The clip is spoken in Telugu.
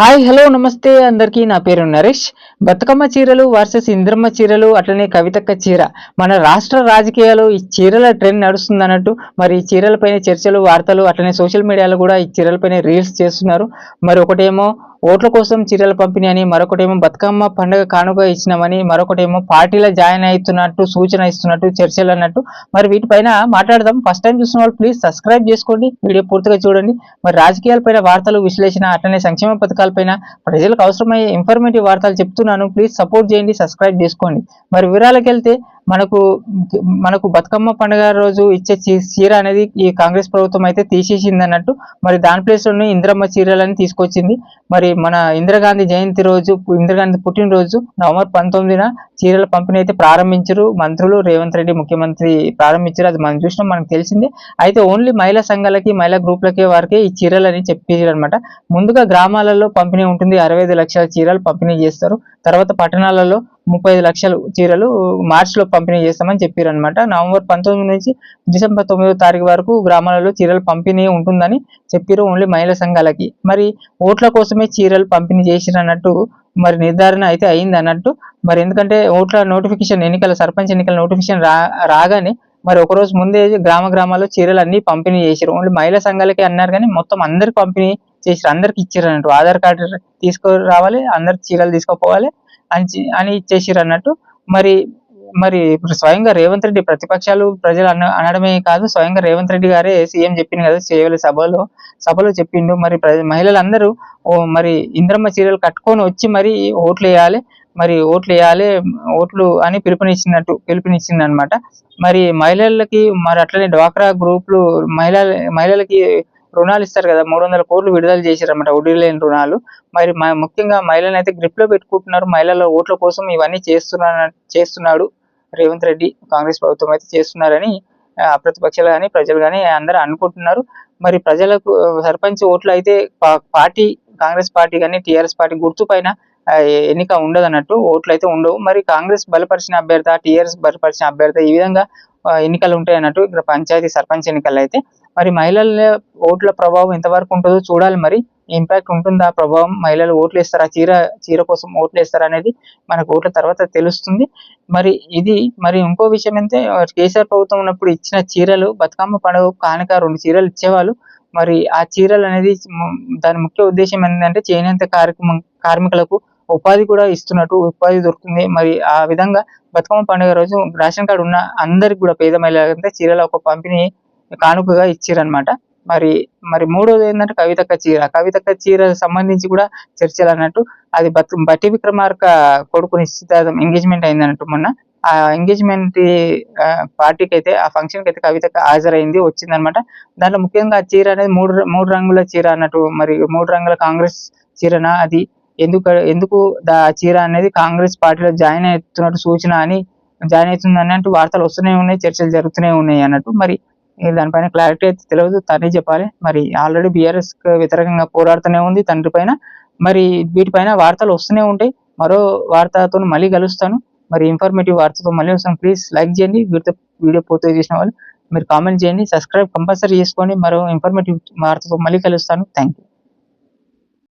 హాయ్ హలో నమస్తే. అందరికీ నా పేరు నరేష్. బతుకమ్మ చీరలు వర్సెస్ ఇంద్రమ్మ చీరలు అట్లనే కవితక్క చీర. మన రాష్ట్ర రాజకీయాలు ఈ చీరల ట్రెండ్ నడుస్తుంది అన్నట్టు మరి ఈ చీరలపైన చర్చలు వార్తలు అట్లనే సోషల్ మీడియాలో కూడా ఈ చీరలపైన రీల్స్ చేస్తున్నారు. మరి ఒకటేమో ఓట్ల కోసం చీరల పంపిణీ అని మరొకటేమో బతుకమ్మ పండుగ కానుక ఇచ్చినామని మరొకటేమో పార్టీలో జాయిన్ అవుతున్నట్టు సూచన ఇస్తున్నట్టు చర్చలు అన్నట్టు. మరి వీటిపైన మాట్లాడదాం. ఫస్ట్ టైం చూసిన వాళ్ళు ప్లీజ్ సబ్స్క్రైబ్ చేసుకోండి. వీడియో పూర్తిగా చూడండి. మరి రాజకీయాలపైన వార్తలు విశ్లేషణ అట్లనే సంక్షేమ పథకాలపైన ప్రజలకు అవసరమయ్యే ఇన్ఫర్మేటివ్ వార్తలు చెప్తున్నాను. ప్లీజ్ సపోర్ట్ చేయండి సబ్స్క్రైబ్ చేసుకోండి. మరి వివరాలకు వెళ్తే మనకు మనకు బతుకమ్మ పండుగ రోజు ఇచ్చే చీ- చీర అనేది ఈ కాంగ్రెస్ ప్రభుత్వం అయితే తీసేసింది అన్నట్టు మరి దాని ప్లేస్లోనే ఇందిరమ్మ చీరలని తీసుకొచ్చింది. మరి మన ఇందిరాగాంధీ జయంతి రోజు ఇందిరాగాంధీ పుట్టినరోజు నవంబర్ పంతొమ్మిదిన చీరల పంపిణీ అయితే ప్రారంభించారు. మంత్రులు రేవంత్ రెడ్డి ముఖ్యమంత్రి ప్రారంభించారు. అది మనం చూసినాం మనకు తెలిసిందే. అయితే ఓన్లీ మహిళా సంఘాలకి మహిళా గ్రూప్లకే వారికి ఈ చీరలని చెప్పారు అనమాట ముందుగా గ్రామాలలో పంపిణీ ఉంటుంది. అరవై ఐదు లక్షల చీరలు పంపిణీ చేస్తారు. తర్వాత పట్టణాలలో ముప్పై ఐదు లక్షలు చీరలు మార్చ్లో పంపిణీ చేస్తామని చెప్పారు అనమాట నవంబర్ పంతొమ్మిది నుంచి డిసెంబర్ తొమ్మిదో తారీఖు వరకు గ్రామాలలో చీరలు పంపిణీ ఉంటుందని చెప్పారు ఓన్లీ మహిళా సంఘాలకి. మరి ఓట్ల కోసమే చీరలు పంపిణీ చేసిరన్నట్టు మరి నిర్ధారణ అయితే అయింది అన్నట్టు మరి ఎందుకంటే ఓట్ల నోటిఫికేషన్ ఎన్నికల సర్పంచ్ ఎన్నికల నోటిఫికేషన్ రా రాగానే మరి ఒక రోజు ముందే గ్రామ గ్రామాల్లో చీరలు అన్ని పంపిణీ చేసారు. ఓన్లీ మహిళా సంఘాలకే అన్నారు కానీ మొత్తం అందరికి పంపిణీ చేసి అందరికి ఇచ్చారు అన్నట్టు. ఆధార్ కార్డు తీసుకురావాలి అందరు చీరలు తీసుకోపోవాలి అని అని ఇచ్చేసారు అన్నట్టు. మరి మరి ఇప్పుడు స్వయంగా రేవంత్ రెడ్డి ప్రతిపక్షాలు ప్రజలు అన అనడమే కాదు స్వయంగా రేవంత్ రెడ్డి గారే సీఎం చెప్పింది కదా చేయవల సభలో సభలో చెప్పిండు. మరి మహిళలందరూ ఓ మరి ఇంద్రమ్మ చీరలు కట్టుకొని వచ్చి మరి ఓట్లు వేయాలి మరి ఓట్లు వేయాలి ఓట్లు అని పిలుపునిచ్చినట్టు పిలుపునిచ్చింది అనమాట మరి మహిళలకి మరి అట్లనే డ్వాక్రా గ్రూపులు మహిళల మహిళలకి రుణాలు ఇస్తారు కదా మూడు వందల కోట్లు విడుదల చేశారన్నమాట వడ్డీ లేని రుణాలు. మరి ముఖ్యంగా మహిళలను అయితే గ్రిప్లో పెట్టుకుంటున్నారు. మహిళల ఓట్ల కోసం ఇవన్నీ చేస్తున్నా చేస్తున్నాడు రేవంత్ రెడ్డి. కాంగ్రెస్ ప్రభుత్వం అయితే చేస్తున్నారని ప్రతిపక్షాలు కానీ ప్రజలు కానీ అందరూ అనుకుంటున్నారు. మరి ప్రజలకు సర్పంచ్ ఓట్లు అయితే పార్టీ కాంగ్రెస్ పార్టీ కానీ టిఆర్ఎస్ పార్టీ గుర్తు పైన ఎన్నిక ఉండదు అన్నట్టు ఓట్లు అయితే ఉండవు. మరి కాంగ్రెస్ బలపరిచిన అభ్యర్థి టీఆర్ఎస్ బలపరిచిన అభ్యర్థి ఈ విధంగా ఎన్నికలు ఉంటాయి అన్నట్టు ఇక్కడ పంచాయతీ సర్పంచ్ ఎన్నికలు అయితే మరి మహిళల ఓట్ల ప్రభావం ఎంతవరకు ఉంటుందో చూడాలి మరి. ఇంపాక్ట్ ఉంటుందా ఆ ప్రభావం? మహిళలు ఓట్లు వేస్తారా చీర చీర కోసం ఓట్లు వేస్తారు అనేది మనకు ఓట్ల తర్వాత తెలుస్తుంది. మరి ఇది మరి ఇంకో విషయం ఏంటంటే కేసీఆర్ ప్రభుత్వం ఉన్నప్పుడు ఇచ్చిన చీరలు బతుకమ్మ పండుగ కానుక రెండు చీరలు ఇచ్చేవాళ్ళు. మరి ఆ చీరలు అనేది దాని ముఖ్య ఉద్దేశం ఏంటంటే చేనేత కార్యక్రమం కార్మికులకు ఉపాధి కూడా ఇస్తున్నట్టు ఉపాధి దొరుకుతుంది. మరి ఆ విధంగా బతుకమ్మ పండుగ రోజు రేషన్ కార్డు ఉన్న అందరికి కూడా పేద మహిళలంటే చీరల ఒక పంపిణీ కానుకగా ఇచ్చారనమాట మరి మరి మూడోది ఏంటంటే కవితక్క చీర. కవితక్క చీర సంబంధించి కూడా చర్చలు అన్నట్టు అది బత్ బట్టి విక్రమార్క కొడుకు నిశ్చితార్థం ఎంగేజ్మెంట్ అయింది అన్నట్టు మొన్న. ఆ ఎంగేజ్మెంట్ పార్టీకి అయితే ఆ ఫంక్షన్కి అయితే కవితక్క హాజరైంది వచ్చిందనమాట దాంట్లో ముఖ్యంగా ఆ చీర అనేది మూడు మూడు రంగుల చీర అన్నట్టు మరి మూడు రంగుల కాంగ్రెస్ చీరన అది? ఎందుకు ఎందుకు దా- ఆ చీర అనేది కాంగ్రెస్ పార్టీలో జాయిన్ అవుతున్నట్టు సూచన అని జాయిన్ అవుతుంది అన్నట్టు వార్తలు వస్తూనే ఉన్నాయి చర్చలు జరుగుతూనే ఉన్నాయి అన్నట్టు. మరి దానిపైన క్లారిటీ అయితే తెలియదు తనే చెప్పాలి. మరి ఆల్రెడీ బీఆర్ఎస్ వ్యతిరేకంగా పోరాడుతూనే ఉంది తండ్రి పైన. మరి వీటిపైన వార్తలు వస్తూనే ఉంటాయి. మరో వార్తతో మళ్ళీ కలుస్తాను. మరి ఇన్ఫర్మేటివ్ వార్తతో మళ్ళీ వస్తాను. ప్లీజ్ లైక్ చేయండి. వీటితో వీడియో పూర్తి చేసిన వాళ్ళు మీరు కామెంట్ చేయండి. సబ్స్క్రైబ్ కంపల్సరీ చేసుకోండి. మరో ఇన్ఫర్మేటివ్ వార్తతో మళ్ళీ కలుస్తాను. Thank you